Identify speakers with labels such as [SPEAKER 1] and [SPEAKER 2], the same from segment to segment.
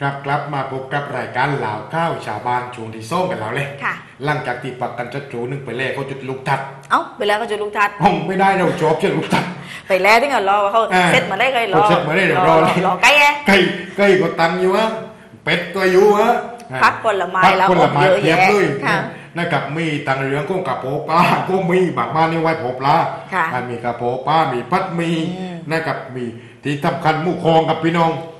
[SPEAKER 1] ครับกลับมาพบกับรายการเหล่าข้าวชาวบ้านช่วงที่ส่งกันแล้วเลย
[SPEAKER 2] ค่ะ
[SPEAKER 1] หลังจากที่ปักกันจะจูหนึงไปแล่เขาจุดลูกทัด
[SPEAKER 2] เอ้าไปแล้วก็จะลูกทัด
[SPEAKER 1] ห้องไม่ได้เราจอบเชื่อลูกทัด
[SPEAKER 2] ไปแล้วที่เขารอว่าเขา
[SPEAKER 1] อ่า
[SPEAKER 2] เซ็ตมาได้เลยรอ
[SPEAKER 1] เขาเซ็ตมาได้เดี๋ยวรอเลย
[SPEAKER 2] รอใกล้แอะ
[SPEAKER 1] ไก่ไก่ก็ตังอยู่ฮะเป็ดก็อยู่ฮะ
[SPEAKER 2] พักผลไม้
[SPEAKER 1] พัก
[SPEAKER 2] แล้ว
[SPEAKER 1] ผลไม้
[SPEAKER 2] อบเยอะ
[SPEAKER 1] เพียบ
[SPEAKER 2] แยะ
[SPEAKER 1] เลย
[SPEAKER 2] ค่ะ
[SPEAKER 1] นะครับมีตังเหลืองกุ้งกับโปปลาก็มีบางบ้านนี่ไว้โปปลา
[SPEAKER 2] ค่ะ
[SPEAKER 1] อ่ามีกระโปปลามีพัดมี
[SPEAKER 2] อืม
[SPEAKER 1] นะครับมีที่สำคัญหมูคองกับพี่น้องอ่า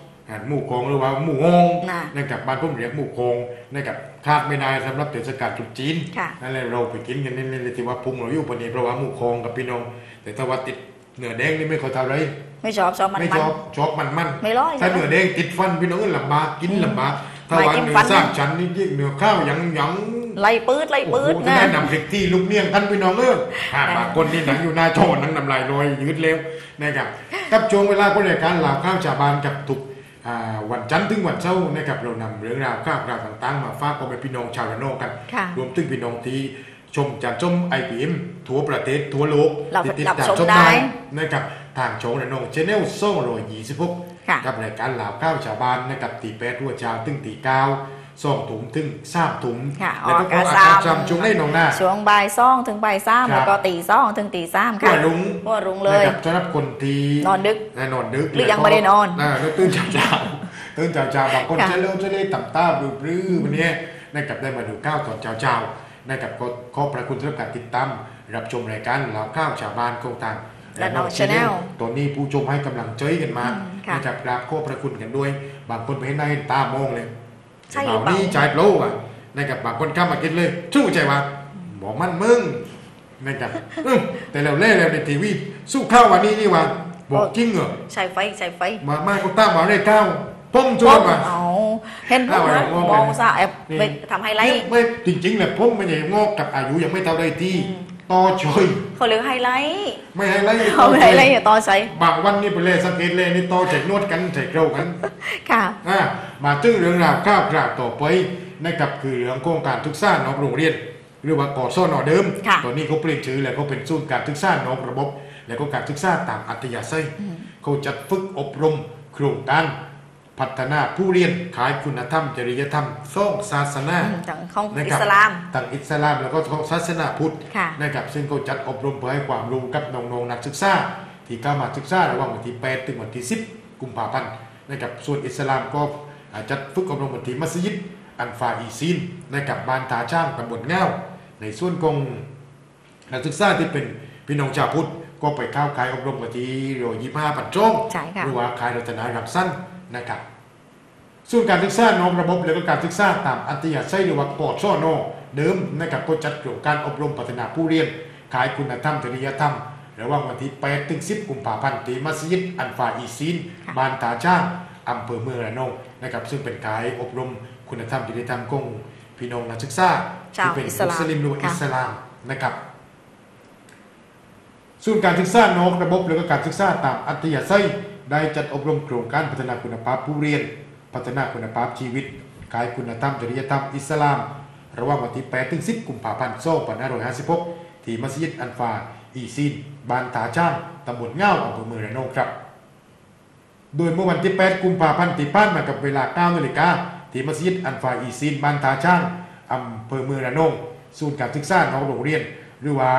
[SPEAKER 1] หมูคองหรือว่าหมูฮอง
[SPEAKER 2] น่ะ
[SPEAKER 1] นะครับบ้านผมเรียกหมูคองนะครับคาดไม่ได้สำหรับเทศกาลตรุษจีน
[SPEAKER 2] ค่ะ
[SPEAKER 1] นั่นแหละเราไปกินกันนี่เลยที่ว่าพุงเราอยู่ปานนี้เพราะว่าหมูคองกับพี่น้อง แต่ถ้าว่าติดเนื้อแดงนี่ไม่ค่อยเท่าไร
[SPEAKER 2] ไม่ชอบชอบมัน
[SPEAKER 1] ไม่
[SPEAKER 2] มั
[SPEAKER 1] ช
[SPEAKER 2] น
[SPEAKER 1] อบชอบมันมัน
[SPEAKER 2] ไม่ร้อย
[SPEAKER 1] ถ้า
[SPEAKER 2] ใช่ไหม
[SPEAKER 1] เนื้อแดงติดฟันพี่น้องก็ลำบากกินลำบากถ้า
[SPEAKER 2] ไม่
[SPEAKER 1] ว่า
[SPEAKER 2] กิน
[SPEAKER 1] เนื้
[SPEAKER 2] ฟั
[SPEAKER 1] อนสามชั้นนี่ยิ่งเนื้อข้าวยังยัง
[SPEAKER 2] ไล่ปืดไล่
[SPEAKER 1] โอ้
[SPEAKER 2] ปื
[SPEAKER 1] โห
[SPEAKER 2] ด
[SPEAKER 1] จะ
[SPEAKER 2] นะ
[SPEAKER 1] ได้นำพริกที่ลูกเนียงกันพี่น้องเอออ่าบางคนนี่หนังอยู่หน้าโชว์หนังน้ำลายลอยยืดเร็วนะครับกับช่วงเวลาก็รายการเหล่าข้าวชาวบ้านกับทุกอ่า วันจันทร์ถึงวันเสาร์นะครับเรานำเรื่องราวข้าวคราวต่างๆ มาฝากกับพี่น้องชาวระนองกัน
[SPEAKER 2] ค่ะ
[SPEAKER 1] รวมถึงพี่น้องที่ชมจากชมไอพีเอ็มทั่วประเทศทั่วโลก
[SPEAKER 2] เรา
[SPEAKER 1] ที่ติด
[SPEAKER 2] รับ
[SPEAKER 1] ตาม
[SPEAKER 2] ชม
[SPEAKER 1] ชม
[SPEAKER 2] ได้
[SPEAKER 1] ได้นะครับทางโชว์ระนองชแนลโซ่โรยยี่สิบหก
[SPEAKER 2] ค่ะ
[SPEAKER 1] กับรายการเหล่าข้าวชาวบ้านนะครับตีแปดทั่วชาวถึงตีเก้า สองถุงถึงสามถุง
[SPEAKER 2] ค่ะ
[SPEAKER 1] แล้วก็
[SPEAKER 2] ออก
[SPEAKER 1] อ
[SPEAKER 2] อากาศา
[SPEAKER 1] กาศ
[SPEAKER 2] สาม
[SPEAKER 1] จำช่วงได้น้องหน้า
[SPEAKER 2] ช่วงบ่ายสองถึงบ่ายสาม
[SPEAKER 1] ครับ
[SPEAKER 2] แล้วก็ตีสองถึงตีสาม
[SPEAKER 1] หั
[SPEAKER 2] ค่ะ
[SPEAKER 1] วรุ้ง
[SPEAKER 2] หัวรุ้งเลย
[SPEAKER 1] นะครับสำหรับคนที่
[SPEAKER 2] นอนดึก
[SPEAKER 1] แน่นอนดึก
[SPEAKER 2] หรือยังไม่ได้นอนา
[SPEAKER 1] แล้วตื่นเช้าๆตื่นเช้าๆบางคน
[SPEAKER 2] ค่ะ
[SPEAKER 1] จะเริ่มจะได้ต่ำตาบรือปรือวันนี้นะครับได้มาดูข้าวตอนเช้าๆนะครับก็ขอประคุณสำหรับการติดตามรับชมรายการเหล่าข้าวชาวบ้านกองต่าง
[SPEAKER 2] และน้อง
[SPEAKER 1] Channel
[SPEAKER 2] Channel
[SPEAKER 1] ตอนนี้ผู้ชมให้กำลังใจกันมา
[SPEAKER 2] อืมค่ะ
[SPEAKER 1] นะครับกราบขอประคุณกันด้วย บางคนไปเห็นหน้าเห็นตามองเลย
[SPEAKER 2] ใช่หรือเปล่า
[SPEAKER 1] นี่ใจโลอะนะครับบางคนเข้ามากินเลยชู้ใจว่าบอกมันมึงนะครับอื้อแต่เราเล่แล้วในทีวีสู้ข้าววันนี้นี่ว่าบอกจริงเหรอ
[SPEAKER 2] ใช้ไฟใช้ไฟ
[SPEAKER 1] มามาก็ตามมาได้ข้าวป้องชวนมา
[SPEAKER 2] เอาเห็นพวกนั้น
[SPEAKER 1] เอาไว้
[SPEAKER 2] มองซะแอบ
[SPEAKER 1] นี่
[SPEAKER 2] ไปทำไฮไลท์
[SPEAKER 1] ไม่จริงๆเนี่ยผมไม่ใช่งอกกับอายุยังไม่เท่าได้ที่
[SPEAKER 2] อืม
[SPEAKER 1] ต่อชอย
[SPEAKER 2] เขาเรียกไฮไลท์
[SPEAKER 1] ไม่ให้ไล่
[SPEAKER 2] เขาไม่ไฮไลท์อย่าต่อใช้
[SPEAKER 1] บางวันนี่ไปเลยสังเกตเลยนี่ต่อใจนวดกันใจเกลากัน
[SPEAKER 2] ค่ะ
[SPEAKER 1] อ่า มาถึงเรื่องราวข้าวกราบต่อไปนะครับคือเรื่องโครงการศึกษานอกโรงเรียน หรือว่ากอซ่อนอเดิม
[SPEAKER 2] ค่ะ
[SPEAKER 1] ตอนนี้เขาเปลี่ยนชื่อแล้วเขาเป็นศูนย์การศึกษานอกระบบ แล้วก็การศึกษาตามอัธยาศัยเขาจัดฝึกอบรม โครงการพัฒนาผู้เรียนขายคุณธรรม จริยธรรมส่องศาสนา
[SPEAKER 2] ทางของ
[SPEAKER 1] นะ
[SPEAKER 2] อิ
[SPEAKER 1] ครับ
[SPEAKER 2] สลาม
[SPEAKER 1] ต่างอิสลามแล้วก็ของศาสนาพุทธ
[SPEAKER 2] ค่ะ
[SPEAKER 1] นะครับซึ่งเขาจัดอบรมเพื่อให้ความรู้กับน้องๆนักศึกษาที่เข้ามาศึกษาระหว่างวันที่ 8 ถึงวันที่ 10 กุมภาพันธ์นะครับส่วนอิสลามก็อ่า จัดฝึกอบรมวันที่มัสยิดอันฟาอีซีนนะครับบ้านตาช่างตำบลเง่าในส่วนของนักศึกษาที่เป็นพี่น้องชาวพุทธก็ไปเข้าขายอบรมวันที่โรยี่ห้าปันจง
[SPEAKER 2] ใช่ค่ะ
[SPEAKER 1] หรือว่าขายรัตนารับสั้นนะครับส่วนการศึกษานอกระบบและก็การศึกษาตามอัตยาศัยหรือว่าปอชอนอเดิมนะครับก็จัดโครงการอบรมพัฒนาผู้เรียน ขายคุณธรรมจริยธรรมระหว่างวันที่8ถึง10 กุมภาพันธ์ที่มัสยิดอันฟาอีซีน
[SPEAKER 2] ค่ะ
[SPEAKER 1] บ้านตาช่างอำเภอเมืองระนอง นะครับซึ่งเป็นการอบรมคุณธรรมจริยธรรมของพี่น้องนักศึกษา
[SPEAKER 2] ชาว
[SPEAKER 1] ที่เป็น
[SPEAKER 2] อิส
[SPEAKER 1] มุ
[SPEAKER 2] ลาม
[SPEAKER 1] สลิมหรือว่า
[SPEAKER 2] ค่ะ
[SPEAKER 1] อิสลามนะครับส่วนการศึกษานอกระบบและก็การศึกษาตามอัธยาศัยได้จัดอบรมโครงการพัฒนาคุณภาพผู้เรียน พัฒนาคุณภาพชีวิตกายคุณธรรมจริยธรรมอิสลาม ระหว่างวันที่8ถึง10กุมภาพันธ์2556ที่มัสยิดอันฟา อีซีนบ้านตาช่างตำบลเง่าอำเภอเมืองระนองครับ โดยเมื่อวันที่ 8 กุมภาพันธ์ที่ผ่านมากับเวลา9นาฬิกาที่มัสยิดอันฟาอีซีนบ้านตาช่างอำเภอเมืองระนองศูนย์การศึกษาของโรงเรียน หรือว่า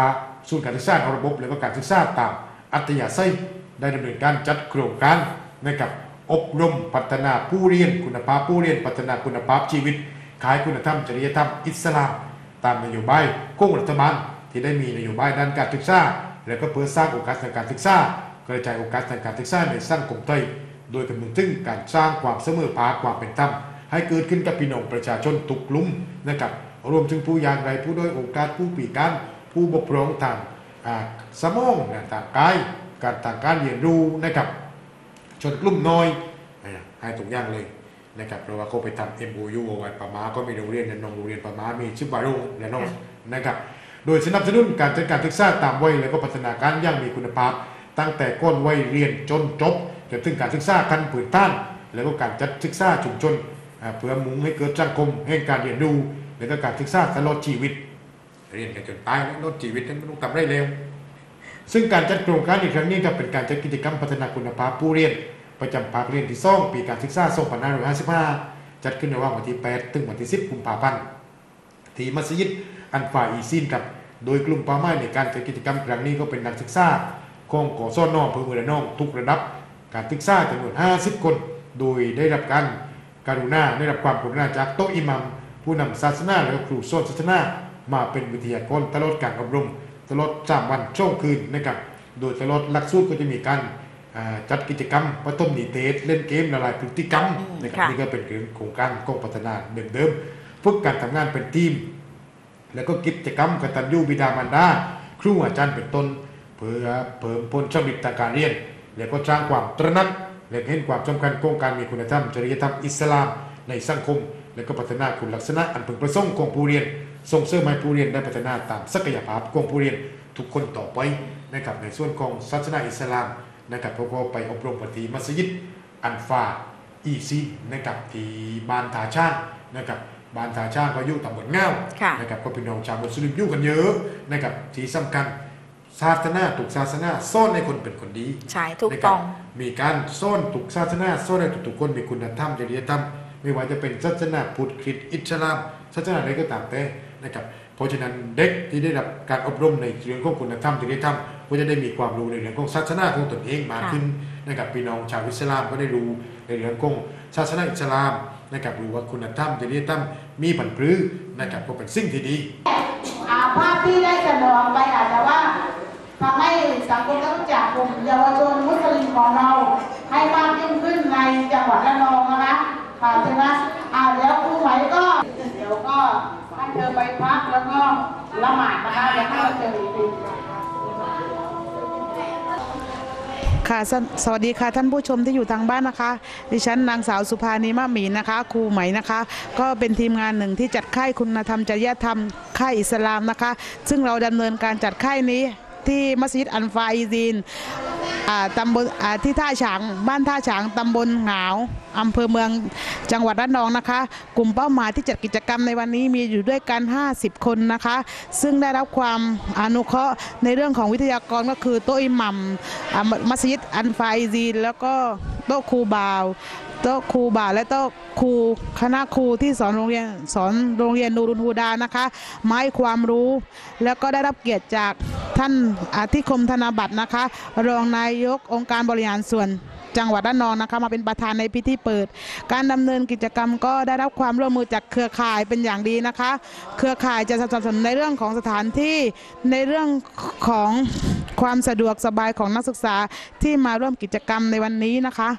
[SPEAKER 1] ศูนย์การศึกษาของระบบและก็การศึกษาตามอัตยาศัยได้ดำเนินการจัดโครงการนะครับอบรมพัฒนาผู้เรียนคุณภาพผู้เรียน พัฒนาคุณภาพชีวิต ขายคุณธรรมจริยธรรมอิสลาม ตามนโยบายของรัฐบาลที่ได้มีนโยบายด้านการศึกษา และก็เพื่อสร้างโอกาสทางการศึกษา กระจายโอกาสทางการศึกษาในสังคมไทย โดยคำนึงถึงการสร้างความเสมอภาคความเป็นธรรมให้เกิดขึ้นกับพี่น้องประชาชนทุกลุ่มนะครับรวมถึงผู้ยากไร้ผู้ด้อยโอกาสผู้ปีการผู้บกพร่องทางสมองนะทางกายการทางการเรียนรู้นะครับชนกลุ่มน้อยอ่าให้ตรงอย่างเลยนะครับเพราะว่าเขาไปทำ MOU เอาไว้ปามาก็มีโรงเรียนในนองโรงเรียนปามามีชิบารุและน้องนะครับโดยสนับสนุนการจัดการศึกษาตามวัยและก็พัฒนาการอย่างมีคุณภาพ ตั้งแต่ก้นวัยเรียนจนจบจนถึงการศึกษาขั้นพื้นฐาน แล้วก็การจัดศึกษาชุมชนเพื่อมุ่งให้เกิดสังคมแห่งการเรียนรู้และก็การศึกษาตลอดชีวิต เรียนกันจนตายแล้วลดชีวิตนั้นต้องทำได้เร็วซึ่งการจัดโครงการในครั้งนี้ก็เป็นการจัดกิจกรรมพัฒนาคุณภาพผู้เรียน ประจำภาคเรียนที่2ปีการศึกษา2555 จัดขึ้นในวันที่ 8 ถึงวันที่ 10 กุมภาพันธ์ที่มัสยิดอันฟาอีซินครับโดยกลุ่มเป้าหมายในการจัดกิจกรรมครั้งนี้ก็เป็นนักศึกษา ของกศนอำเภอเมืองระนองทุกระดับ การศึกษาจำนวน 50 คน โดยได้รับการการุณาได้รับความกรุณาจากโต๊ะอิหมัม ผู้นำศาสนาและก็ครูสอนศาสนามาเป็นวิทยากรตลอดการอบรม ตลอด3วันช่วงคืนนะครับ โดยตลอดหลักสูตรก็จะมีการอ่าจัดกิจกรรมปฐมนิเทศเล่นเกมละลายพฤติกรรมนะครับ
[SPEAKER 2] ค่ะ
[SPEAKER 1] นี่ก็เป็นโครงการกองพัฒนาเดิมๆฝึกการทำงานเป็นทีม แล้วก็กิจกรรมกตัญญูบิดามารดาครูอาจารย์เป็นต้น เพื่อเพิ่มผลชำนิทางการเรียน แล้วก็สร้างความตระหนักและเห็นความสำคัญของการมีคุณธรรมจริยธรรมอิสลามในสังคม และก็พัฒนาคุณลักษณะอันพึงประสงค์ของผู้เรียน ส่งเสริมให้ผู้เรียนได้พัฒนาตามศักยภาพของผู้เรียนทุกคนต่อไปนะครับในส่วนของศาสนาอิสลามนะครับพวกเราไปอบรมปฏิมัสยิดอันฟาอีซีนะครับที่บ้านตาช่างนะครับบ้านตาช่างก็อยู่ตำบลเง่า
[SPEAKER 2] ค่ะ
[SPEAKER 1] นะครับก็เป็นน้องชาวมุสลิมอยู่กันเยอะนะครับที่สำคัญ ศาสนาถูกศาสนาซ่อนในคนเป็นคนดี
[SPEAKER 2] ใช่ถูกต้อง
[SPEAKER 1] นะครับมีการซ่อนถูกศาสนาซ่อนในทุกๆคนมีคุณธรรมจริยธรรมไม่ว่าจะเป็นศาสนาพุทธคริสต์อิสลามศาสนาใดก็ตามแต่นะครับเพราะฉะนั้นเด็กที่ได้รับการอบรมในเรื่องของคุณธรรมจริยธรรมก็จะได้มีความรู้ในเรื่องของศาสนาของตนเองมากขึ้นนะครับพี่น้องชาวอิสลามก็ได้รู้ในเรื่องของศาสนาอิสลามนะครับรู้ว่าคุณธรรมจริยธรรมมีผันพรื้นะครับก็เป็นสิ่งที่ดี
[SPEAKER 3] อาภาพที่ได้เสนอออกไปอาจจะว่า ทำให้สังคมได้รู้จักกลุ่มเยาวชนมุสลิมของเรา ให้มากยิ่งขึ้นในจังหวัดระนองนะคะค่ะใช่ไหมอ่าแล้วครูไหมก็เดี๋ยวก็ให้เธอไปพักแล้วก็ละหมาดนะคะเดี๋ยวให้เจออีกที
[SPEAKER 4] ค่ะสวสวัสดีค่ะท่านผู้ชมที่อยู่ทางบ้านนะคะ ดิฉันนางสาวสุภานีมะหมีนะคะครูไหมนะคะ ก็เป็นทีมงานหนึ่งที่จัดค่ายคุณธรรมจริยธรรมค่ายอิสลามนะคะ ซึ่งเราดำเนินการจัดค่ายนี้ ที่มัสยิดอันฟาอีซีนตำบลอ่าที่ท่าฉางบ้านท่าฉางตำบลหงาวอำเภอเมืองจังหวัดระนองนะคะ กลุ่มเป้าหมายที่จัดกิจกรรมในวันนี้มีอยู่ด้วยกัน 50 คนนะคะ ซึ่งได้รับความอนุเคราะห์ในเรื่องของวิทยากรก็คือโต๊ะอิหมัมมัสยิดอันฟาอีซีนแล้วก็โต๊ะครูบาว โต๊ะครูบาและโต๊ะครูคณะครูที่สอนโรงเรียนสอนโรงเรียนนูรุนฮูดานะคะไม้ความรู้ แล้วก็ได้รับเกียรติจากท่านอาธิคมธนบัตรนะคะ รองนายกองค์การบริหารส่วนจังหวัดระนองนะคะมาเป็นประธานในพิธีเปิด การดำเนินกิจกรรมก็ได้รับความร่วมมือจากเครือข่ายเป็นอย่างดีนะคะ เครือข่ายจะสนับสนุนในเรื่องของสถานที่ในเรื่องของ ความสะดวกสบายของนักศึกษาที่มาร่วมกิจกรรมในวันนี้นะคะ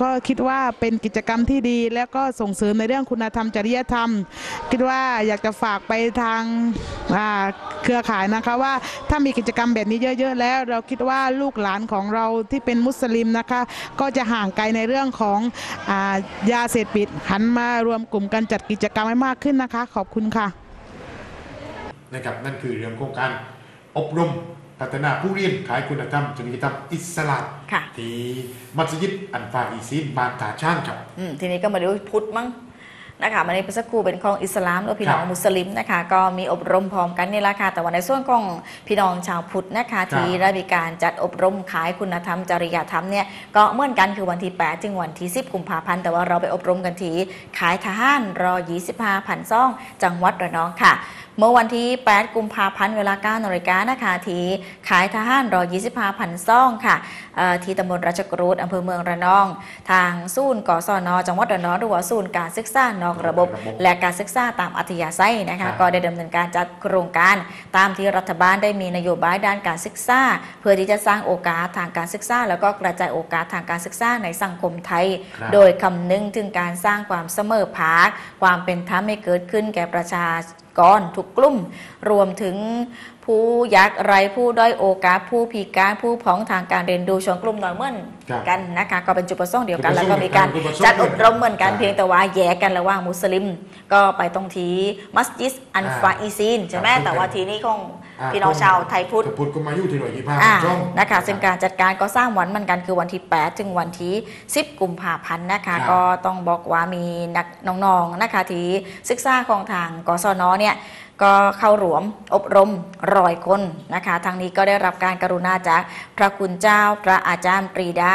[SPEAKER 4] ก็คิดว่าเป็นกิจกรรมที่ดี แล้วก็ส่งเสริมในเรื่องคุณธรรมจริยธรรม คิดว่าอยากจะฝากไปทางาเครือข่ายนะคะว่าถ้ามีกิจกรรมแบบนี้เยอะๆแล้ว เราคิดว่าลูกหลานของเราที่เป็นมุสลิมนะคะ ก็จะห่างไกลในเรื่องของอายาเสพติดหันมารวมกลุ่มกันจัดกิจกรรมให้มากขึ้นนะคะ ขอบคุณค่ะ
[SPEAKER 1] นะครับนั่นคือเรื่องของการอบรม พัฒนาผู้เรียนขายคุณธรรมจริยธรรมอิสลาม
[SPEAKER 2] ค่ะ
[SPEAKER 1] ที่มัสยิดอันฟาอีซีนบานตาช่างครับ
[SPEAKER 2] อืมทีนี้ก็มาดูพุทธมั้งนะคะมันนี้เป็นสักครู่เป็นของอิสลามแล้วพี่น้อง
[SPEAKER 1] ครับ
[SPEAKER 2] มุสลิมนะคะก็มีอบรมพร้อมกันนี่แหละค่ะแต่ว่าในส่วนของพี่น้องชาวพุทธนะคะที่ได้มีการจัดอบรมขายคุณธรรมจริยธรรมเนี่ยก็เหมือนกันคือวันที่8จึงวันที่ 10 กุมภาพันธ์แต่ว่าเราไปอบรมกันที่ขายทหารรอ25พันซ่อง จังหวัดระนองค่ะ เมื่อวันที่ 8 กุมภาพันธ์เวลา9นาฬิกานะคะที่ขายทหารรอ25พันซ่องค่ะเอ่อที่ตำบลราชกรูดอำเภอเมืองระนอง ทางศูนย์กศนจังหวัดระนองหรือว่าศูนย์การศึกษานอกระบบ
[SPEAKER 1] ระบบ
[SPEAKER 2] และการศึกษาตามอัธยาศัยนะ
[SPEAKER 1] ครั
[SPEAKER 2] คะ
[SPEAKER 1] บ
[SPEAKER 2] ก็ได้ดำเนินการจัดโครงการ ตามที่รัฐบาลได้มีนโยบายด้านการศึกษา เพื่อที่จะสร้างโอกาสทางการศึกษา แล้วก็กระจายโอกาสทางการศึกษาในสังคมไทย
[SPEAKER 1] ครับ
[SPEAKER 2] โดยคำนึงถึงการสร้างความเสมอภาคความเป็นธรรมให้เกิดขึ้นแก่ประชากรทุกกลุ่ม รวมถึงผู้ยากไร้ผู้ด้อยโอกาส ผู้พิการผู้พ้องทางการเรียนรู้ชนกลุ่มน้อยเหมือน
[SPEAKER 1] ครับ
[SPEAKER 2] กันนะคะก็เป็นจุดประสงค์เดียวกัน
[SPEAKER 1] จุดประ
[SPEAKER 2] แล้ว
[SPEAKER 1] สงค์
[SPEAKER 2] ก็มีการ
[SPEAKER 1] จุดประสงค์
[SPEAKER 2] จัดอบรมเหมือนกัน
[SPEAKER 1] ครับ
[SPEAKER 2] เพียงแต่ว่าแยกกันระหว่างมุสลิม ก็ไปตรงทีมัสยิดอันฟาอีซีนใช่ไหม
[SPEAKER 1] ครับ
[SPEAKER 2] แต่ว่าทีนี้ของ
[SPEAKER 1] อ่า
[SPEAKER 2] พี่น้องชาวไทยพุทธ
[SPEAKER 1] พุทธก็มาอยู่ที่หน่วยยี่ห้า
[SPEAKER 2] อ่า
[SPEAKER 1] ช่อง
[SPEAKER 2] นะคะ ซึ่งการจัดการก็สร้างวันเหมือนกันคือวันที่ 8 ถึงวันที่ 10 กุมภาพันธ์นะคะ
[SPEAKER 1] ครับ
[SPEAKER 2] ก็ต้องบอกว่ามีนักน้องๆนะคะที่ศึกษาของทางกศนเนี่ยก็เข้ารวมอบรมร้อยคนนะคะทางนี้ก็ได้รับการกรุณาจากพระคุณเจ้าพระอาจารย์ปรีดา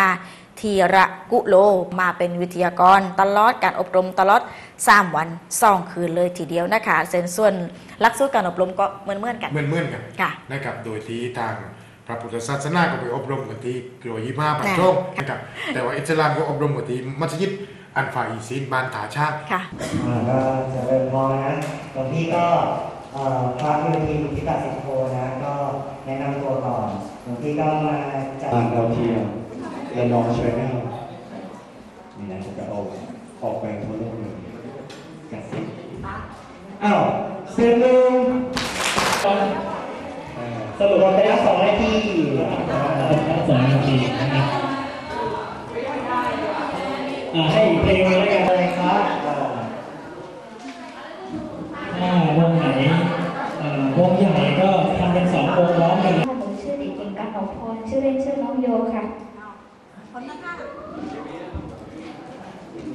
[SPEAKER 2] ธีระกุโลมาเป็นวิทยากร ตลอดการอบรมตลอด 3วัน2คืนเลยทีเดียวนะคะเส้นส่วนหลักสูตรการอบรมก็เหมือนเหมือนๆกัน
[SPEAKER 1] เหมือนๆกัน
[SPEAKER 2] ค่ะ
[SPEAKER 1] นะครับโดยที่ทางพระพุทธศาสนาก็ไปอบรมกันที่กรวยยี่มาปัน
[SPEAKER 2] แน่
[SPEAKER 1] โชงนะครับแต่ว่าอิสลามก็อบรมกันที่มัสยิดอันฟาอีซีนบานถาช่าง
[SPEAKER 2] ค่ะ
[SPEAKER 5] อ่าก็เจริญพรนะหลวงพี่ก็เอ่อพระพิธีบุพิตาสิทโทนะ ก็แนะนำตัวก่อนหลวงพี่ก็มาจาก
[SPEAKER 6] ต่างดาวเทียมและน้องชแนลมีนะจะออกออกไปทั่วโลกเลยกระซิบ
[SPEAKER 5] อ้าวเสียงหนึ่งสรุปว่าเป็นรับสองนาที
[SPEAKER 7] สองนาทีนะครับอ่าให้อีกเพลงหนึงแล้วกัน
[SPEAKER 5] อะไรครับอ่า
[SPEAKER 7] ถ้าวงไหนเอ่อวงใหญ่ก็ทำเป็นสองวงร้องกัน
[SPEAKER 8] หนูชื่อเด็กหญิงกันหนพรชื่อเล่นชื่อน้องโยค่ะ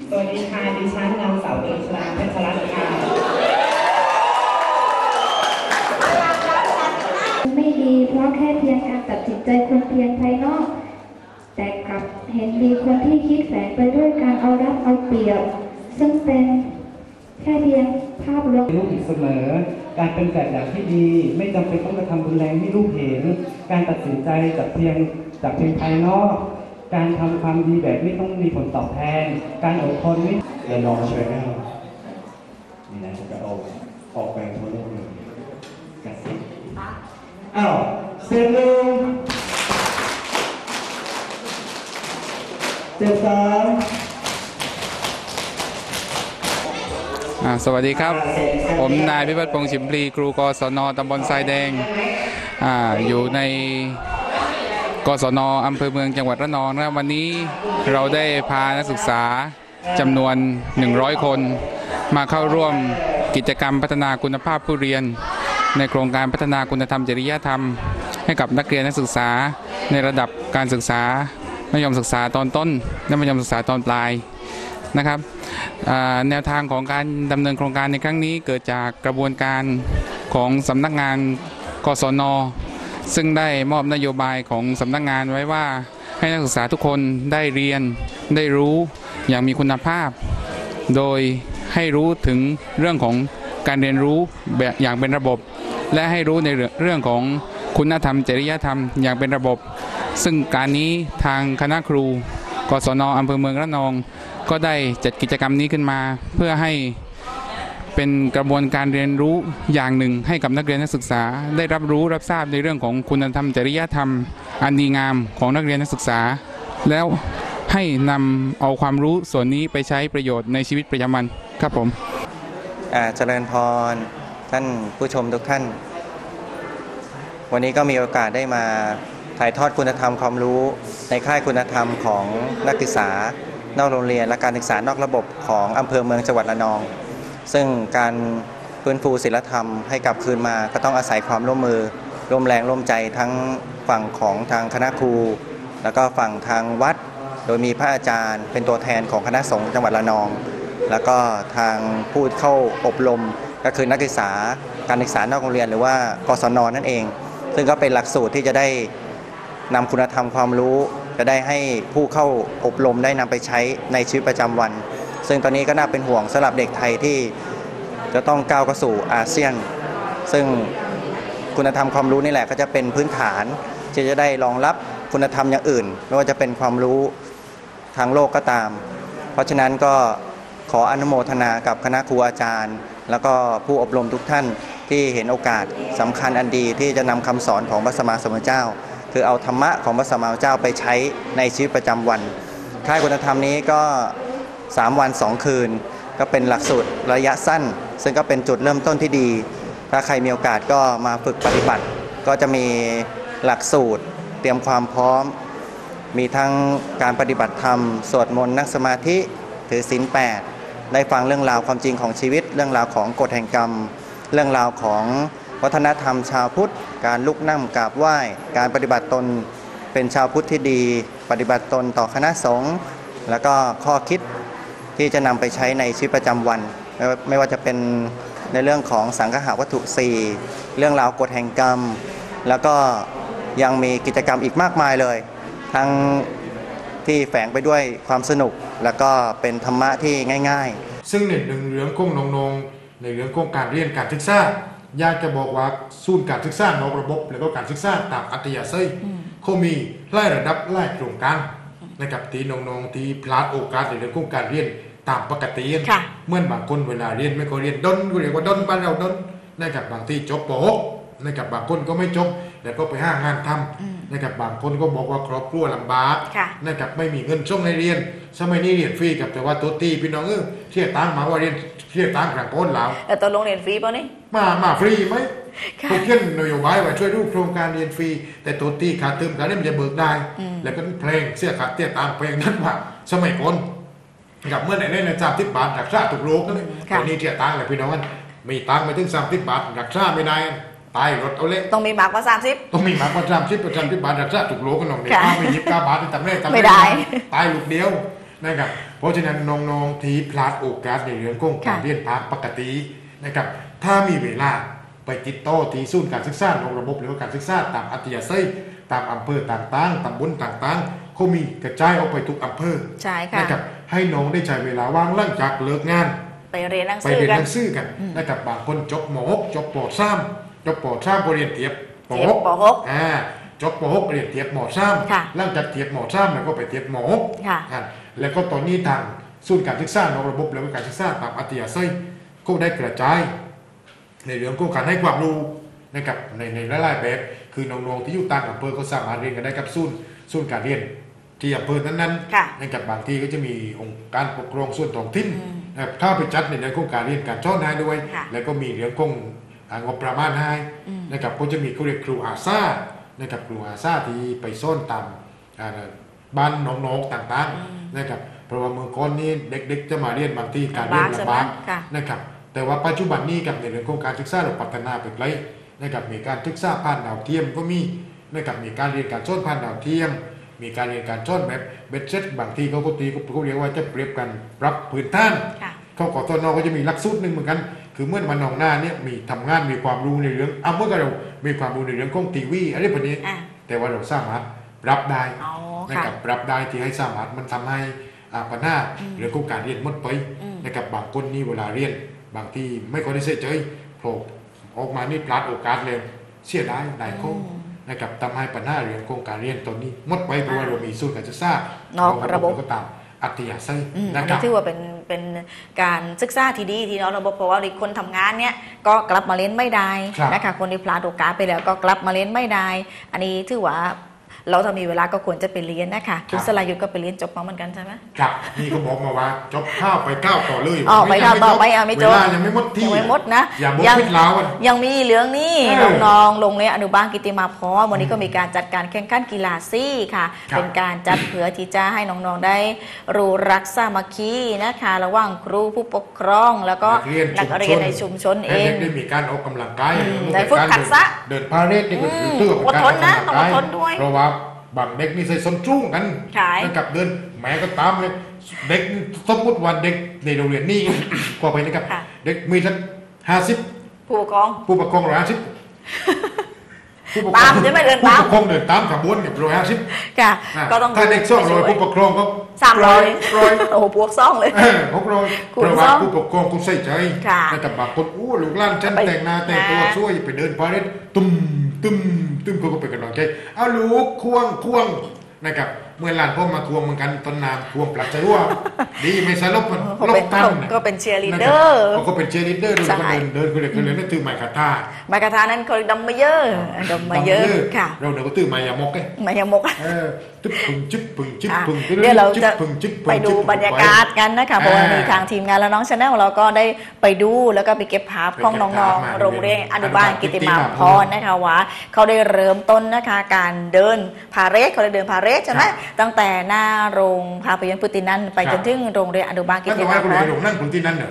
[SPEAKER 5] สวัสดีค่ะดิฉันนางสาวเอกชลาเพชรรัตน์ค่ะ
[SPEAKER 8] ไม่ดีเพราะ แค่เพียงการตัดสินใจคนเพียงภายนอก แต่กลับเห็นมีคนที่คิดแฝงไปด้วยการเอารัดเอาเปรียบ ซึ่งเป็นแค่เพียงภาพลวง
[SPEAKER 9] ลูกอีกเสมอ การเป็นแบบอย่างที่ดี ไม่จำเป็นต้องกระทำรุนแรงให้ลูกเห็น การตัดสินใจจากเพียงจากเพียงภายนอก การทำความดีแบบไม่ต้องมีผลตอบแทน การอดทนไม่
[SPEAKER 6] และน้องชแนลมีนะจะออกออกไปทั่วโลกเลยกระซิบ
[SPEAKER 5] อ้าว สียงหนึ่งเสียงสาม
[SPEAKER 10] อ่าสวัสดีครับ ผมนายพิพัฒน์พงษ์ชิมพลีครูกศนตำบลทรายแดงอาอยู่ในกศนอำเภอเมืองจังหวัดระนองนะครับวันนี้เราได้พานักศึกษาจำนวน 100 คน มาเข้าร่วมกิจกรรมพัฒนาคุณภาพผู้เรียน ในโครงการพัฒนาคุณธรรมจริยธรรม ให้กับนักเรียนนักศึกษาในระดับการศึกษามัธยมศึกษาตอนต้นและมัธยมศึกษาตอนปลายนะครับแนวทางของการดำเนินโครงการในครั้งนี้เกิดจากกระบวนการของสำนักงานกศน ซึ่งได้มอบนโยบายของสำนักงานไว้ว่าให้นักศึกษาทุกคนได้เรียนได้รู้อย่างมีคุณภาพ โดยให้รู้ถึงเรื่องของการเรียนรู้แบบอย่างเป็นระบบ และให้รู้ในเรื่องของ คุณธรรม จริยธรรมอย่างเป็นระบบ ซึ่งการนี้ทางคณะครูกศนอำเภอเมืองระนอง ก็ได้จัดกิจกรรมนี้ขึ้นมา เพื่อให้เป็นกระบวนการเรียนรู้อย่างหนึ่งให้กับนักเรียนนักศึกษา ได้รับรู้รับทราบในเรื่องของคุณธรรม จริยธรรม อันดีงามของนักเรียนนักศึกษา แล้วให้นำเอาความรู้ส่วนนี้ไปใช้ประโยชน์ในชีวิตประจำวันครับผม
[SPEAKER 11] อาเจริญพรท่านผู้ชมทุกท่าน วันนี้ก็มีโอกาสได้มาถ่ายทอดคุณธรรมความรู้ ในค่ายคุณธรรมของนักศึกษานอกโรงเรียนและการศึกษานอกระบบของอำเภอเมืองจังหวัดระนอง ซึ่งการฟื้นฟูศิลธรรมให้กลับคืนมาก็ต้องอาศัยความร่วมมือ ร่วมแรงร่วมใจทั้งฝั่งของทางคณะครู แล้วก็ฝั่งทางวัด โดยมีพระอาจารย์ เป็นตัวแทนของคณะสงฆ์จังหวัดระนอง แล้วก็ทางผู้เข้าอบรมก็คือนักศึกษาการศึกษานอกโรงเรียนหรือว่ากศนนั่นเอง ซึ่งก็เป็นหลักสูตรที่จะได้นำคุณธรรมความรู้ จะได้ให้ผู้เข้าอบรมได้นำไปใช้ในชีวิตประจำวัน ซึ่งตอนนี้ก็น่าเป็นห่วงสำหรับเด็กไทยที่จะต้องก้าวเข้าสู่อาเซียน ซึ่งคุณธรรมความรู้นี่แหละก็จะเป็นพื้นฐานที่จะได้รองรับคุณธรรมอย่างอื่น ไม่ว่าจะเป็นความรู้ทางโลกก็ตาม เพราะฉะนั้นก็ขออนุโมทนากับคณะครูอาจารย์ แล้วก็ผู้อบรมทุกท่าน ที่เห็นโอกาสสำคัญอันดีที่จะนำคำสอนของพระสัมมาสัมพุทธเจ้า คือเอาธรรมะของพระสัมมาสัมพุทธเจ้าไปใช้ในชีวิตประจำวันค่ายคุณธรรมนี้ก็ 3 วัน 2 คืน ก็เป็นหลักสูตรระยะสั้น ซึ่งก็เป็นจุดเริ่มต้นที่ดี ถ้าใครมีโอกาสก็มาฝึกปฏิบัติ ก็จะมีหลักสูตรเตรียมความพร้อม มีทั้งการปฏิบัติธรรม สวดมนต์นั่งสมาธิถือศีลแปดได้ฟังเรื่องราวความจริงของชีวิต เรื่องราวของกฎแห่งกรรม เรื่องราวของวัฒนธรรมชาวพุทธ การลุกนั่งกราบไหว้ การปฏิบัติตนเป็นชาวพุทธที่ดี ปฏิบัติตนต่อคณะสงฆ์แล้วก็ข้อคิดที่จะนำไปใช้ในชีวิตประจำวันไม่ว่าไม่ว่าจะเป็นในเรื่องของสังฆาวัตถุ 4 เรื่องราวกฎแห่งกรรม แล้วก็ยังมีกิจกรรมอีกมากมายเลย ทั้งที่แฝงไปด้วยความสนุก แล้วก็เป็นธรรมะที่ง่าย ๆ
[SPEAKER 1] ซึ่งในหนึ่งเรื่องของนง ในเรื่องของการเรียนการศึกษาอยากจะบอกว่าศูนย์การศึกษานอกระบบ แล้วก็การศึกษาตามอัธยาศัยเขามีไล่ระดับไล่โครงการนะครับที่น้องๆที่พลาดโอกาสในเรื่องของการเรียนตามปกติ
[SPEAKER 2] ค่ะ
[SPEAKER 1] เมื่อบางคนเวลาเรียนไม่ก็เรียนดนก็เรียกว่าดนบ้านเราดนนะครับบางที่จบป .6 นะครับบางคนก็ไม่จบแล้วก็ไปห้างานทำ นะครับบางคนก็บอกว่าครอบครัวลำบาก
[SPEAKER 2] ค่ะ
[SPEAKER 1] นะครับไม่มีเงินส่งให้เรียน สมัยนี้เรียนฟรีกับแต่ว่าตัวตีพี่น้องเออเที่ยตังมาว่าเรียนเที่ยตังกลางโพ้นแล้ว
[SPEAKER 2] แต่ตอนลงเรียนฟรีป่ะนี่
[SPEAKER 1] มามาฟรีไหม
[SPEAKER 2] ค่ะ
[SPEAKER 1] ผมเขียนนโยบายไว้ช่วยรูปโครงการเรียนฟรี แต่ตัวตีขาดเติมการเล่นมันจะเบิกได้
[SPEAKER 2] อืม
[SPEAKER 1] แล้วก็เพลงเสื้อขาดเตี้ยตามเพลงนั้นว่าสมัยก่อนกับเมื่อไหร่เล่นในสามสิบบาทรักษาถูกโรคนั่นเลยตอนนี้เที่ยตังเลยพี่น้องกันมีตังไม่ถึงสามสิบบาทรักษาไม่ได้ ตายรถเอาเละ
[SPEAKER 2] ต้องมีมากกว่า30
[SPEAKER 1] ต้องมีมากกว่าสามสิบเปอร์เซ็นต์ที่บาทรักษาถูกโรคกันหน่อยเนี่ย
[SPEAKER 2] ค่ะ
[SPEAKER 1] ถ้าไม่ยิบกาบาททำได้ทำ
[SPEAKER 2] ไม่ได้
[SPEAKER 1] ตายลูกเดียวนะครับเพราะฉะนั้นน้องๆที่พลาดโอกาสในเรื่องของการ
[SPEAKER 2] ค่ะ
[SPEAKER 1] เรียนภาคปกตินะครับถ้ามีเวลาไปติดต่อที่ศูนย์การศึกษานอกระบบหรือว่าการศึกษาตามอัธยาศัยตามอำเภอต่างๆตำบลต่างๆเขามีกระจายออกไปทุกอำเภอ
[SPEAKER 2] ใช่ค่ะ
[SPEAKER 1] นะครับให้น้องได้ใช้เวลาว่างหลังจากเลิกงาน
[SPEAKER 2] ไปเรียนหนัง
[SPEAKER 1] ไป
[SPEAKER 2] สือ
[SPEAKER 1] เรียน
[SPEAKER 2] กั
[SPEAKER 1] ห
[SPEAKER 2] น
[SPEAKER 1] นังสือกันนะครับบางคนจบม .6 จบป .3 จบป .3 ก็เรียนเทียบป
[SPEAKER 2] เทียบป
[SPEAKER 1] .6 อ่าจบป .6 เรียนเทียบม .3
[SPEAKER 2] ค่ะ
[SPEAKER 1] หลังจากเทียบม .3 แล้วก็ไปเทียบม .6
[SPEAKER 2] ค่ะ
[SPEAKER 1] อ่าแล้วก็ตอนนี้ทางศูนย์การศึกษานอกระบบแล้วก็การศึกษาตามอัธยาศัยก็ได้กระจาย ในเรื่องของการให้ความรู้นะครับในในหลายๆแบบ คือน้องๆที่อยู่ต่างอำเภอก็สามารถเรียนกันได้กับศูนย์ศูนย์การเรียนที่อำเภอนั้น
[SPEAKER 2] ค่ะ
[SPEAKER 1] ๆนะครับบางที่ก็จะมีองค์การปกครองส่วนท้องถิ่นนะครับเข้าไปจัดในเรื่องของการเรียนการสอนให้ด้วย
[SPEAKER 2] ค่ะ
[SPEAKER 1] แล้วก็มีเรื่องของอ่า งบประมาณให้
[SPEAKER 2] อืม
[SPEAKER 1] นะครับก็จะมีเขาเรียกครูอาซานะครับครูอาซาที่ไปซ่อนตามอ่าบ้านน้องๆต่างๆนะครับเพราะว่าเมื่อก่อนนี้เด็ก ๆ จะมาเรียนบางที่การเรียน
[SPEAKER 2] ลำบากใช่ไหม
[SPEAKER 1] ลำบาก
[SPEAKER 2] ค่ะ
[SPEAKER 1] นะครับแต่ว่าปัจจุบันนี้กับในเรื่องของการศึกษาเราพัฒนาไปไกลนะครับมีการศึกษาผ่านดาวเทียมก็มีนะครับมีการเรียนการสอนผ่านดาวเทียม มีการเรียนการสอนแบบเบ็ดเซ็ตบางทีเขาก็ตีเขาเรียกว่าจะเปรียบกันปรับพื้นฐาน
[SPEAKER 2] ค่ะ
[SPEAKER 1] เขาขอตอนอก็จะมีหลักสูตรหนึ่งเหมือนกัน คือเมื่อวันนองหน้าเนี่ยมีทำงานมีความรู้ในเรื่องอะเมื่อกับเรามีความรู้ในเรื่องของทีวีอะไรแบบนี้
[SPEAKER 2] อะ
[SPEAKER 1] แต่ว่าเราสามารถปรับได้
[SPEAKER 2] อ๋อ
[SPEAKER 1] นะ
[SPEAKER 2] ค่ะ
[SPEAKER 1] ครับปรับได้ที่ให้สามารถมันทำให้อ่าปัญหาเรื่องของการเรียนหมดไป
[SPEAKER 2] อืม
[SPEAKER 1] นะครับบางคนนี่เวลาเรียน บางที่ไม่ค่อยได้เสียใจโผล่ออกมานี่พลาดโอกาสเลยเสียดายได้โค้งนะครับทำให้ปัญหาเรื่องของการเรียนตอนนี้หมดไปเพราะว่าเรามีศูนย์การศึกษาน
[SPEAKER 2] อกระบบ
[SPEAKER 1] ก็ตาม อัธยาศัย
[SPEAKER 2] อืมอั
[SPEAKER 1] นะ
[SPEAKER 2] น
[SPEAKER 1] ครั
[SPEAKER 2] นี้
[SPEAKER 1] บ
[SPEAKER 2] ถือว่าเป็นเป็นการศึกษาที่ดีที่เนาะระบบเพราะว่าคนทำงานเนี่ยก็กลับมาเล่นไม่ได้
[SPEAKER 1] ครับ
[SPEAKER 2] นะคะคนที่พลาดโอกาสไปแล้วก็กลับมาเล่นไม่ได้ อันนี้ถือว่า เราถ้ามีเวลาก็ควรจะไปเรียนนะคะคุณสลายุทธก็ไปเรียนจบมาเหมือนกันใช่ไหม
[SPEAKER 1] ครับนี่ก็บอกมาว่าจบข้าวไปก้าวต่อเลย
[SPEAKER 2] อ๋อไปก้าวต่อไปอะไม่จบ
[SPEAKER 1] เวลายังไม่หมดที่
[SPEAKER 2] ยังไม่หมดนะ
[SPEAKER 1] อย่าบอก
[SPEAKER 2] ยัง
[SPEAKER 1] พิดลาวอะ
[SPEAKER 2] ยังมีเรื่องนี้
[SPEAKER 1] เออ
[SPEAKER 2] น้องๆโรงเรียนอนุบาลกิติมาพรวันนี้ก็มีการจัดการแข่งขันกีฬาซี่ค่ะ
[SPEAKER 1] ครับ
[SPEAKER 2] เป็นการจัดเผื่อที่จะให้น้องๆได้รู้รักสามัคคีนะคะ ระหว่างครูผู้ปกครองแล้วก็นักเรียนในชุมชนเอ
[SPEAKER 1] ให้
[SPEAKER 2] ง
[SPEAKER 1] เด็กได้มีการออกกำลังกาย
[SPEAKER 2] อืมได้ฝึกทักษะ
[SPEAKER 1] เดินพาเหรดนี่ก็
[SPEAKER 2] อืม
[SPEAKER 1] ถือว่าเป็นการ
[SPEAKER 2] อดทนนะ
[SPEAKER 1] กกำลังกาย
[SPEAKER 2] ต้องอดทนด้วย
[SPEAKER 1] เพราะว่า บางเด็กนี่ใส่ส้นสูงกัน
[SPEAKER 2] ใช่
[SPEAKER 1] นะครับเดินแหม่ก็ตามเลยเด็กสมมติว่าเด็กในโรงเรียนนี่ กว่าไปนะครับ
[SPEAKER 2] ค่ะ
[SPEAKER 1] เด็กมีสักห้าสิบ
[SPEAKER 2] ผู้ปกครอง
[SPEAKER 1] ผู้ปกครองร้อยห้าสิบผู้ปกคร
[SPEAKER 2] ตา
[SPEAKER 1] อง
[SPEAKER 2] มใช่ไหมเดินตาม
[SPEAKER 1] ผู้ปกครองเดินตามขบวนกับร้อยห้าสิบ
[SPEAKER 2] ค่ะ
[SPEAKER 1] อะ
[SPEAKER 2] ก็ต้อง
[SPEAKER 1] ถ้าเด็กสองร้อย
[SPEAKER 2] ไปช่ว
[SPEAKER 1] ผู้ปกครองก็
[SPEAKER 2] สามร้อย
[SPEAKER 1] ร้อย
[SPEAKER 2] โอ้โหพวกซ่องเลย
[SPEAKER 1] เออหกร้อย
[SPEAKER 2] คู
[SPEAKER 1] เพ
[SPEAKER 2] ณ
[SPEAKER 1] ราะว่า
[SPEAKER 2] สอง
[SPEAKER 1] ผู้ปกครองคุณใส่ใจ
[SPEAKER 2] ค่ะ
[SPEAKER 1] แต่บางคนอู้ลูกหล้านฉัน
[SPEAKER 2] ไป
[SPEAKER 1] แต่งหน้าแต่งตัว
[SPEAKER 2] นะ
[SPEAKER 1] ช่วยไปเดินพาเหรดตุ้ม ตึมตึมเขาก็เป็นกำลังใจเอาลูกควงควงนะครับ เมื่อหลานพ่อมาควงเหมือนกันต้นน้ำควงปลัดจะรั่วดีไม่สลบมัน
[SPEAKER 2] เขา
[SPEAKER 1] ล
[SPEAKER 2] เป็น
[SPEAKER 1] บตั้ง
[SPEAKER 2] ก็เป็นเชียร์ลีด
[SPEAKER 1] นะ
[SPEAKER 2] เด
[SPEAKER 1] ค
[SPEAKER 2] อ
[SPEAKER 1] รับ
[SPEAKER 2] ร์
[SPEAKER 1] เขาก็เป็นเชียร์ลีดเดอร์ด้วย
[SPEAKER 2] ใช่
[SPEAKER 1] ก็เดินเดินก็เลยก็เลยนั่นคือไมค์คาท่า
[SPEAKER 2] มากระทานั้นเขาดำมาเยอะดำมาเยอะค่ะ
[SPEAKER 1] เราเดี๋ยวก็ตื้อไมายามกไง
[SPEAKER 2] มายามก
[SPEAKER 1] เออจึ๊บปึงจึ๊บปึงจึ๊บ
[SPEAKER 2] อะ
[SPEAKER 1] ปึง
[SPEAKER 2] เดี๋ยวเราจะ
[SPEAKER 1] จึ๊บปึงจึ๊บปึง
[SPEAKER 2] ไปดู
[SPEAKER 1] จึ๊ปึง
[SPEAKER 2] บรรยากาศกันนะคะเพราะว่ามีทางทีมงานและน้องชาแนลเราก็ได้ไปดูแล้วก็ไปเก็บภาพของ
[SPEAKER 1] ไปเก็บ
[SPEAKER 2] น้อง
[SPEAKER 1] ภาพมา
[SPEAKER 2] ๆโรงเรียนอนุบาล
[SPEAKER 1] อนุบาล
[SPEAKER 2] กิติมา
[SPEAKER 1] กิติมา
[SPEAKER 2] พรนะคะว่าเขาได้เริ่มต้นนะคะการเดินพาเหรดเขาได้เดินพาเหรดใช่ไหม
[SPEAKER 1] ครับ
[SPEAKER 2] ตั้งแต่หน้าโรงภาพยนตร์พุตินันไปจนถึงโรงเรียนอนุบาลกิ
[SPEAKER 1] นั่น
[SPEAKER 2] ติ
[SPEAKER 1] ก็
[SPEAKER 2] มา
[SPEAKER 1] ว่า
[SPEAKER 2] พ
[SPEAKER 1] คุณ
[SPEAKER 2] ร
[SPEAKER 1] ไปลงนั่งคุตินันเหรอ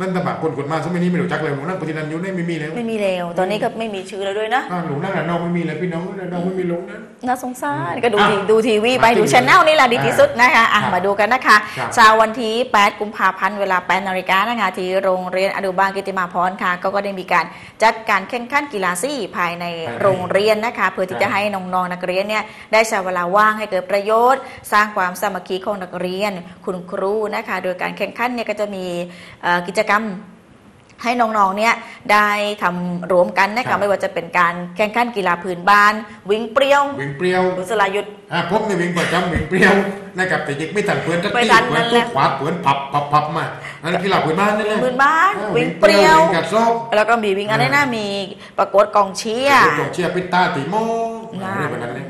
[SPEAKER 1] นั่นแต่แบบคนคนมาสมัยนี้ไม่รู้จักเลยหลวงนั่งปฏินันอยู่ในไม่มีแล้ว
[SPEAKER 2] ไม่มีแล้ว ตอนนี้ก็ไม่มีชื่อแล้วด้วยนะ
[SPEAKER 1] อ่าหลวงนั่งระนองไม่มีเลยพี่น้องระนองไม่มีหลวงนั้น
[SPEAKER 2] น่าสงสารก็ดู
[SPEAKER 1] อะ
[SPEAKER 2] ทีดูทีวีไป
[SPEAKER 1] มา
[SPEAKER 2] ดู
[SPEAKER 1] ที่
[SPEAKER 2] ชแนลนี่แหละดีที่สุดนะคะอะ
[SPEAKER 1] ครับ
[SPEAKER 2] มาดูกันนะคะ
[SPEAKER 1] ครับ
[SPEAKER 2] เช้าวันที่ 8 กุมภาพันธ์เวลา 8 นาฬิกานะคะที่โรงเรียนอนุบาลกิติมาพรค่ะ ก็ก็ได้มีการจัดการแข่งขันกีฬาซี่ภายในโรงเรียนนะคะ เพื่อที่จะให้น้องๆนักเรียนเนี่ยได้ใช้เวลาว่างให้เกิดประโยชน์ สร้างความสามัคคีของนักเรียนคุณครูนะคะ โดยการแข่งขันเนี่ยก็จะมีเอ่อกิจกรรมให้น้องๆ เนี่ยได้ทำรวมกันนะ
[SPEAKER 1] ครั
[SPEAKER 2] คะ
[SPEAKER 1] บ
[SPEAKER 2] ไม่ว่าจะเป็นการแข่งขันกีฬาพื้นบ้าน วิ่งเปรี้ยว
[SPEAKER 1] วิ่งเปรี้ยว
[SPEAKER 2] บุษรายุทธ
[SPEAKER 1] อ่าผมในวิ่งประจำวิ่งเปรี้ยวนะครับแต่ยิงไม่ทันเพื่อนทัก
[SPEAKER 2] ไม่
[SPEAKER 1] ที
[SPEAKER 2] ทัน
[SPEAKER 1] เพื่อน
[SPEAKER 2] นั่นแห
[SPEAKER 1] ตุ๊
[SPEAKER 2] ละ
[SPEAKER 1] กขวาเพื่อนพับพับพับมาอันนั้นกีฬาพื้นบ้านนี่แหละ
[SPEAKER 2] พื้นบ้าน
[SPEAKER 1] อ่า
[SPEAKER 2] วิ่งเปรี้ยว
[SPEAKER 1] วิ่งกัดซอก
[SPEAKER 2] แล้วก็มีวิ่งอะไรนะมีประกวดกองเชียร์
[SPEAKER 1] กองเชียร์ปิดตาตีโม
[SPEAKER 2] น่า
[SPEAKER 1] อะไรแบบนั้นเนี่ย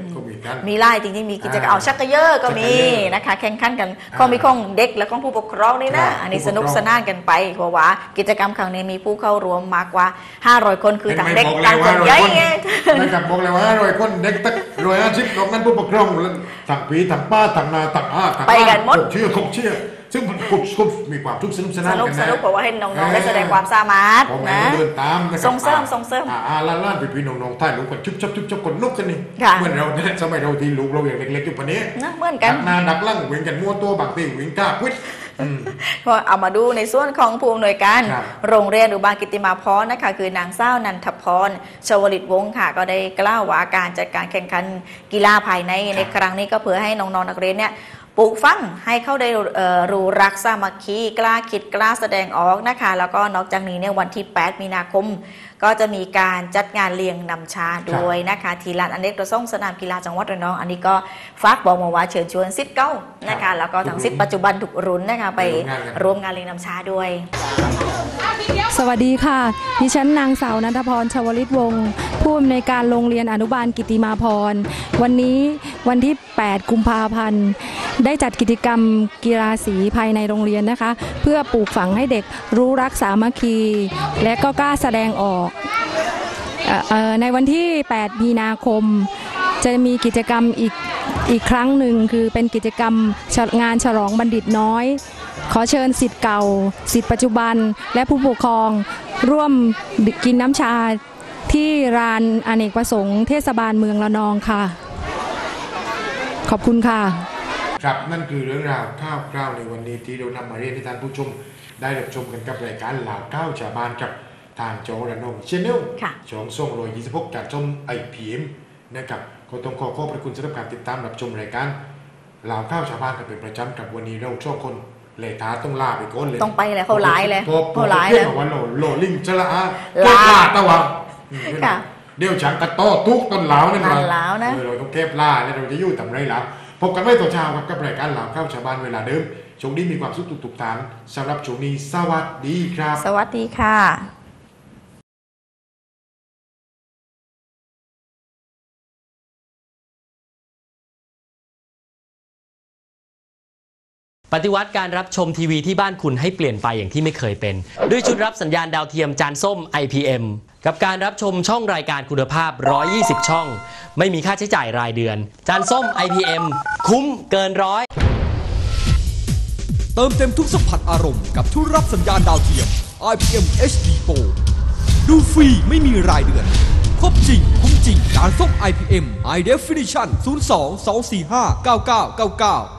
[SPEAKER 1] ก็มีกัน
[SPEAKER 2] มีไล่จริงๆมีกิจกรรมเอาชักกระเยอะก็มี
[SPEAKER 1] ชักกระเยอะ
[SPEAKER 2] นะคะ แข่งขันกันก็มีของเด็กและของผู้ปกครองนี่
[SPEAKER 1] ครั
[SPEAKER 2] นะ
[SPEAKER 1] บ
[SPEAKER 2] อันนี้
[SPEAKER 1] ผู้
[SPEAKER 2] ส
[SPEAKER 1] ปกครอง
[SPEAKER 2] นุกสนานกันไปเพราะว่ากิจกรรมครั้งนี้มีผู้เข้ารวมมากกว่า 500 คนคือทั้งเด็ก
[SPEAKER 1] บอกเล
[SPEAKER 2] ทั้
[SPEAKER 1] ย
[SPEAKER 2] งค
[SPEAKER 1] ว่านร้อย
[SPEAKER 2] ใหญ่
[SPEAKER 1] คน
[SPEAKER 2] ไง
[SPEAKER 1] นะครับบอกเลยว่าร้อยคนเด็กตักร้อยอาชีพนอกนั้นผู้ปกครองถังผีถังป้าถังนาถังอาถัง
[SPEAKER 2] ไปกันหมด
[SPEAKER 1] คงเชื่อคงเชื่อ ซึ่งมันกรุบกรุบมีความทุกข์สนุกส
[SPEAKER 2] ส
[SPEAKER 1] นาน
[SPEAKER 2] นุก
[SPEAKER 1] กัน
[SPEAKER 2] ส
[SPEAKER 1] นะ
[SPEAKER 2] นุกเพราะว่าให้น้องๆได้แสดงความสามารถ
[SPEAKER 1] ผมเอง
[SPEAKER 2] นะ
[SPEAKER 1] ก็เดินตามนะครับ
[SPEAKER 2] ส่งเสริมส่งเสริม
[SPEAKER 1] อ่าอ่าล้านล้านพี่พี่น้องๆถ่ายรูปกันชุบชับชุบชับคนนุกกันนี่
[SPEAKER 2] ค่ะ
[SPEAKER 1] เหมือนเราเนี่ยสมัยเราที่ลูกเราอย่างเล็กๆอยู่ปะนี้
[SPEAKER 2] นะเหมือนกัน
[SPEAKER 1] ดักหนาดักหลั่งวิ่งกันมั่วตัวบางทีวิ่งกล้าควิดอืม
[SPEAKER 2] ก็เอามาดูในส่วนของผู้อำนวยการ
[SPEAKER 1] ครับ
[SPEAKER 2] โรงเรียนอุบาลกิติมาพรนะคะ คือนางเศร้านันทพรชวลิตวงศ์ค่ะ ก็ได้กล่าวว่าการจัดการแข่งขันกีฬาภายในในครั้งนี้ก็เพื่อให้น้องๆนักเรียนเนี่ย ปลูกฝังให้เขาได้เอ่อรู้รักสามัคคีกล้าคิดกล้าแสดงออกนะคะ แล้วก็นอกจากนี้เนี่ยวันที่ 8 มีนาคม ก็จะมีการจัดงานเลี้ยงนำชาด้วยนะคะ ทีลานอเนกประสงค์สนามกีฬาจังหวัดระนอง อันนี้ก็ฝากบอกมาว่าเชิญชวนสิทธิ์เก้านะคะ แล้วก็ทั้งสิทธิ์ปัจจุบันทุกรุ่นนะคะ ไปร่วมงานเลี้ยงนำชาด้วย
[SPEAKER 12] สวัสดีค่ะ ดิฉันนางสาวนันทพรชวลิตวงศ์ ผู้อำนวยการโรงเรียนอนุบาลกิติมาพร วันนี้วันที่ 8 กุมภาพันธ์ ได้จัดกิจกรรมกีฬาสีภายในโรงเรียนนะคะ เพื่อปลูกฝังให้เด็กรู้รักสามัคคี และก็กล้าแสดงออกออในวันที่ 8 มีนาคม จะมีกิจกรรมอีกอีกครั้งหนึ่งคือเป็นกิจกรรมงานฉลองบัณฑิตน้อย ขอเชิญสิทธิ์เก่า สิทธิ์ปัจจุบันและผู้ปกครอง ร่วมกินน้ำชา ที่ร้านอเนกประสงค์เทศบาลเมืองระนองค่ะ ขอบคุณค่ะ
[SPEAKER 1] ครับนั่นคือเรื่องราวข้าวคราวในวันนี้ที่เรานำมาเรียนให้ท่านผู้ชม ได้รับชมกันกับรายการหลาวก้าวชาวบ้านกับทางจอระนองเชนเนล
[SPEAKER 2] ค่ะ
[SPEAKER 1] ช่องส่งรอย26จากชมไอพีเอ็มนะครับก็ต้องขอขอบพระคุณสำหรับการติดตามรับชมรายการหลาวก้าวชาวบ้านกันเป็นประจำกับวันนี้เราช่องคนเลยท้าต้องลาไปก่อนเลย
[SPEAKER 2] ต้องไปเลยเขาร้ายเลย
[SPEAKER 1] พอพอ
[SPEAKER 2] เขาร้าย
[SPEAKER 1] เที่
[SPEAKER 2] เลย
[SPEAKER 1] งวันโหลโหลลิงชะละอา
[SPEAKER 2] ลา
[SPEAKER 1] เก็บลาตะวันอืม
[SPEAKER 2] ค่ะ
[SPEAKER 1] เดี๋ยวฉันตะโต้ทุกต้นเหลานั่น
[SPEAKER 2] นั่นเหลานะ
[SPEAKER 1] เออเราต้องเก็บลาแล้วเราจะอยู่ทำไรหลาพบกันไม่ต่อนเช้าครับกับรายการหลาวข้าวชาวบ้านเวลาเดิมช่วงนี้มีความสุขทุกๆทานสำหรับช่วงนี้สวัสดีครับ
[SPEAKER 2] สวัสดีค่ะ
[SPEAKER 13] ปฏิวัติการรับชมทีวีที่บ้านคุณให้เปลี่ยนไปอย่างที่ไม่เคยเป็น ด้วยชุดรับสัญญาณดาวเทียมจานส้ม IPM กับการรับชมช่องรายการคุณภาพ 120 ช่อง ไม่มีค่าใช้จ่ายรายเดือน จานส้ม IPM คุ้มเกินร้อย
[SPEAKER 14] เติมเต็มทุกสัมผัสอารมณ์กับทุกรับสัญญาณดาวเทียม IPM HD Pro ดูฟรีไม่มีรายเดือน ครบจริง คุ้มจริงการส่ง IPM High Definition 02 245 9999